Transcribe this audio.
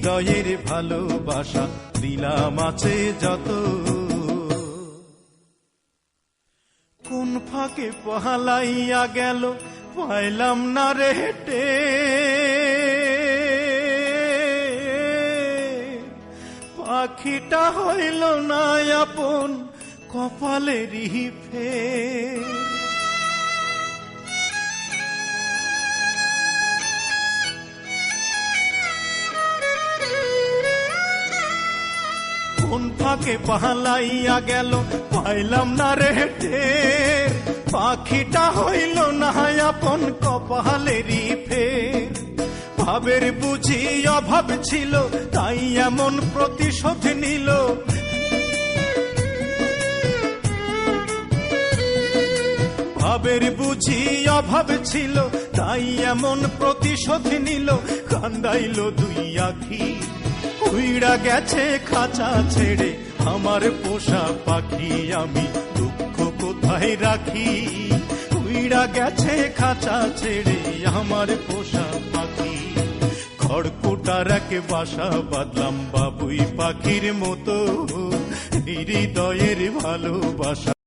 হৃদয়ের ভালোবাসা দিলাম আছে যত। কোন ফাঁকে পহালাইয়া গেল, পাইলাম না রে হেটে। পাখিটা হইল না আপন কপালেরই ফের। ফাঁকে পালাইয়া গেল, পাইলাম না রে টের পাখিটা হইল না আপন কপালেরই ভাবের বুঝি অভাব ছিল, তাই এমন প্রতিশোধ নিল। ভাবের বুঝি অভাব ছিল, তাই এমন প্রতিশোধ নিল। কান্দাইল দুই আখি, উইড়া গেছে খাঁচা ছেড়ে। আমার পোষা পাখি আমি দুঃখ কোথায় রাখি? উইড়া গেছে, খাঁচা ছেড়ে আমার পোষা পাখি। খড়কোটার এক বাসা বাদলাম বাবুই পাখির মতো। হৃদয়ের ভালোবাসা